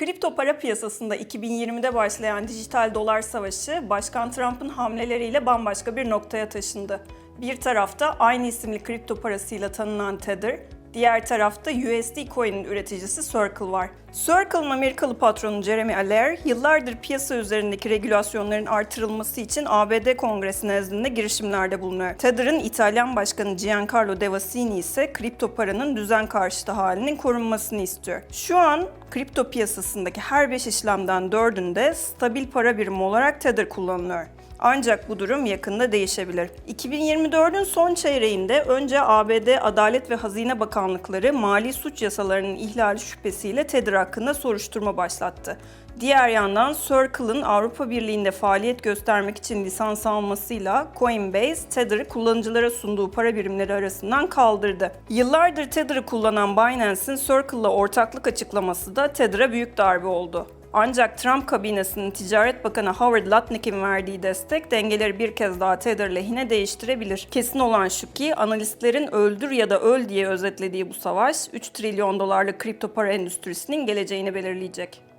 Kripto para piyasasında 2020'de başlayan dijital dolar savaşı Başkan Trump'ın hamleleriyle bambaşka bir noktaya taşındı. Bir tarafta aynı isimli kripto parasıyla tanınan Tether, diğer tarafta USD Coin'in üreticisi Circle var. Circle'ın Amerikalı patronu Jeremy Allaire, yıllardır piyasa üzerindeki regülasyonların artırılması için ABD Kongresi nezdinde girişimlerde bulunuyor. Tether'ın İtalyan Başkanı Giancarlo Devasini ise kripto paranın düzen karşıtı halinin korunmasını istiyor. Şu an kripto piyasasındaki her 5 işlemden 4'ünde stabil para birimi olarak Tether kullanılıyor. Ancak bu durum yakında değişebilir. 2024'ün son çeyreğinde önce ABD Adalet ve Hazine Bakanlıkları mali suç yasalarının ihlali şüphesiyle Tether hakkında soruşturma başlattı. Diğer yandan Circle'ın Avrupa Birliği'nde faaliyet göstermek için lisans almasıyla Coinbase, Tether'ı kullanıcılara sunduğu para birimleri arasından kaldırdı. Yıllardır Tether'ı kullanan Binance'in Circle'la ortaklık açıklaması da Tether'a büyük darbe oldu. Ancak Trump kabinesinin Ticaret Bakanı Howard Lutnick'in verdiği destek dengeleri bir kez daha Tether lehine değiştirebilir. Kesin olan şu ki analistlerin öldür ya da öl diye özetlediği bu savaş 3 trilyon dolarlık kripto para endüstrisinin geleceğini belirleyecek.